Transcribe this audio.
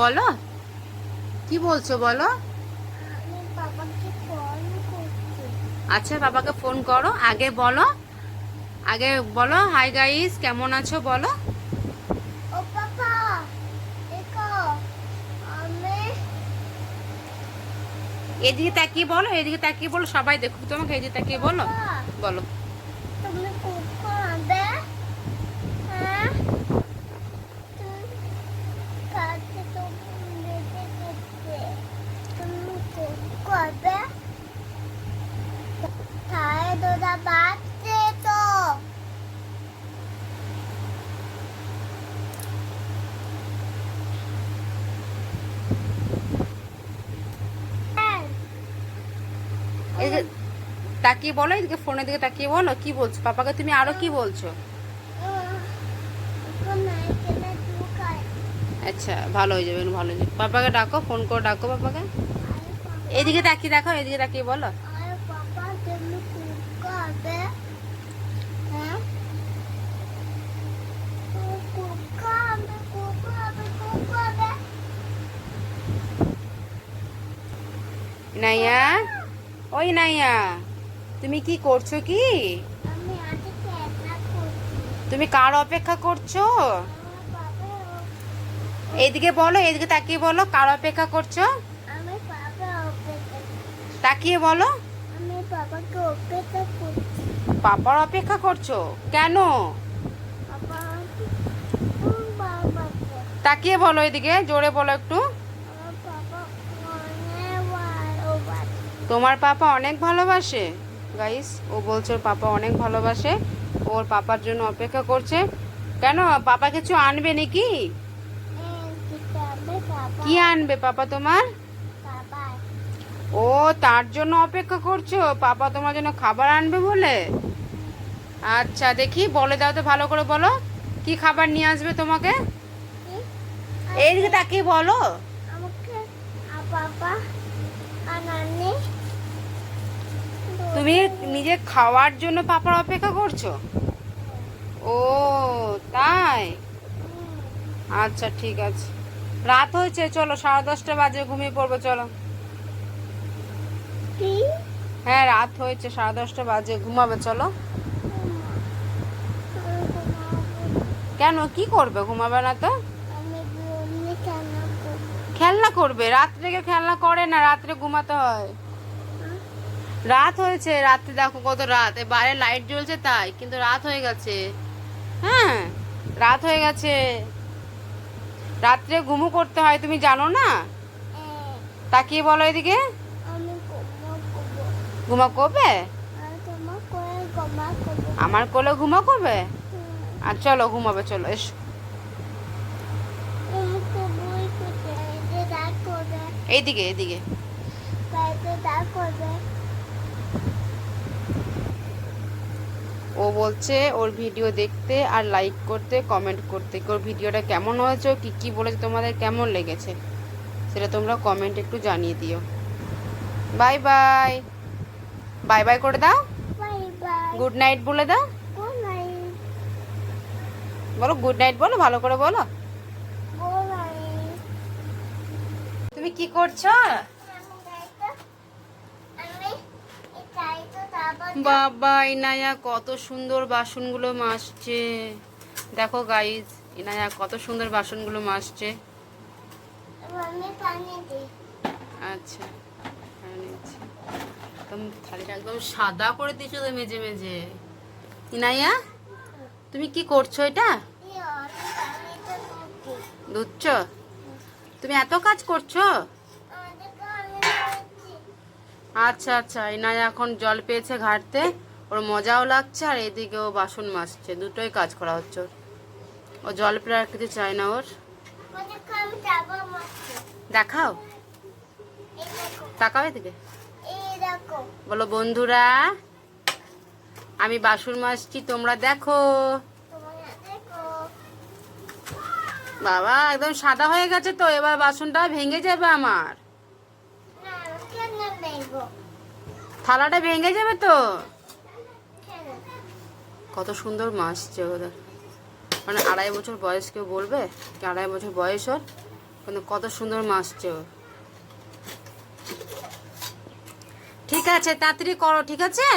বলো। কি বলছো বলো? আচ্ছা বাবাকে ফোন করো। আগে বলো। আগে বলো। হাই গাইস কেমন আছো বলো ও পাপা দেখো আমি এদিকে তাকিয়ে বলো এদিকে তাকিয়ে বলো সবাই দেখুক তোমাকে এদিকে তাকিয়ে বলো। বলো তুমি কখন হবে হ্যাঁ তুমি কাছে তো বেঁচে গেছে তুমি কখন হবে তাই দাদা বাচ্চে তো হ্যাঁ এদিকে তাকিয়ে বলো, এদিকে ফোনের দিকে তাকিয়ে বলো, কি বলছো? পাপাকে তুমি আরও কি বলছো? আচ্ছা ভালো হয়ে যাবে, ভালো হয়ে যাবে। পাপাকে ডাকো ফোন করে ডাকো পাপাকে। এদিকে তাকিয়ে দেখো, এদিকে তাকিয়ে বলো। নাইয়া? ওই নাইয়া। তুমি কি করছ কি? তুমি কার অপেক্ষা করছ? এইদিকে বলো এদিকে তাকিয়ে বলো কার অপেক্ষা করছ? তাকিয়ে বলো। পাপার অপেক্ষা করছ? কেন? তাকিয়ে বলো এদিকে জোরে বলো একটু। তোমার পাপা অনেক ভালোবাসে? গাইস ও বলছে ওর পাপা অনেক ভালোবাসে, ওর পাপার জন্য অপেক্ষা করছে। কেন? পাপা কিছু আনবে নাকি? কি আনবে পাপা তোমার? ও তার জন্য অপেক্ষা করছ? পাপা তোমার জন্য খাবার আনবে বলে? আচ্ছা দেখি, বলে দাও তো ভালো করে বলো। কি খাবার নিয়ে আসবে তোমাকে? এইদিকে তাকিয়ে বলো। আমাকে নানি তুমি নিজে খাওয়ার জন্য পাপার অপেক্ষা করছ? ও তাই? আচ্ছা ঠিক আছে। রাত হয়েছে চলো সাড়ে দশটা বাজে ঘুমিয়ে পড়ব চলো। হ্যাঁ রাত হয়েছে সাড়ে দশটা বাজে ঘুমাবে চলো। কেন কি করবে ঘুমাবে না তো? খেলনা করবে রাত্রে কেউ খেলনা করে না রাত্রে ঘুমাতে হয়। রাত হয়েছে রাত্রে দেখো কত রাত। বাইরে লাইট জ্বলছে তাই কিন্তু রাত হয়ে গেছে। হ্যাঁ রাত হয়ে গেছে। রাত্রে ঘুমু করতে হয় তুমি জানো না? তাকিয়ে বলো এদিকে। ঘুমা করবে আমার কোলে ঘুমা করবে আর চলো ঘুমাবে চলো এসো। এইদিকে এইদিকে বাইরে রাগ করবে ও বলছে ওর ভিডিও দেখতে আর লাইক করতে কমেন্ট করতে ওর ভিডিওটা কেমন হয়েছে কি কি বলেছে তোমাদের কেমন লেগেছে সেটা তোমরা কমেন্ট একটু জানিয়ে দিও। বাই বাই বাই বাই করে দাও। গুড নাইট বলে দাও। বলো গুড নাইট বলো ভালো করে বলো। তুমি কি করছ আমি এটাই তো তারপর বাবা ইনায়া কত সুন্দর বাসনগুলো মাসছে দেখো গাইজ ইনায়া কত সুন্দর বাসনগুলো আমি আচ্ছা একদম থালিটা একদম সাদা করে দিয়েছ তো মেজে মেজে। ইনাইয়া তুমি কি করছ এটা? ধুচ্ছ তুমি এত কাজ করছি? আচ্ছা আচ্ছা ইনাইয়া এখন জল পেয়েছে ঘাটতে। ওর মজাও লাগছে আর এদিকে ও বাসন মাজছে। দুটোই কাজ করা হচ্ছে ওর। ও জল পেলে আর কিছু চায় না ওর। দেখাও। তাকাও এদিকে। বলো, বন্ধুরা, আমি বাসন মাজছি, তোমরা দেখো। বাবা, একদম সাদা হয়ে গেছে তো, এবার বাসনটা ভেঙে যাবে আমার। থালাটা ভেঙে যাবে তো? কত সুন্দর মাছ ওদের মানে আড়াই বছর বয়স কেউ বলবে? আড়াই বছর বয়স ওর? কিন্তু কত সুন্দর মাছ ও ঠিক আছে, তাড়াতাড়ি করো, ঠিক আছে?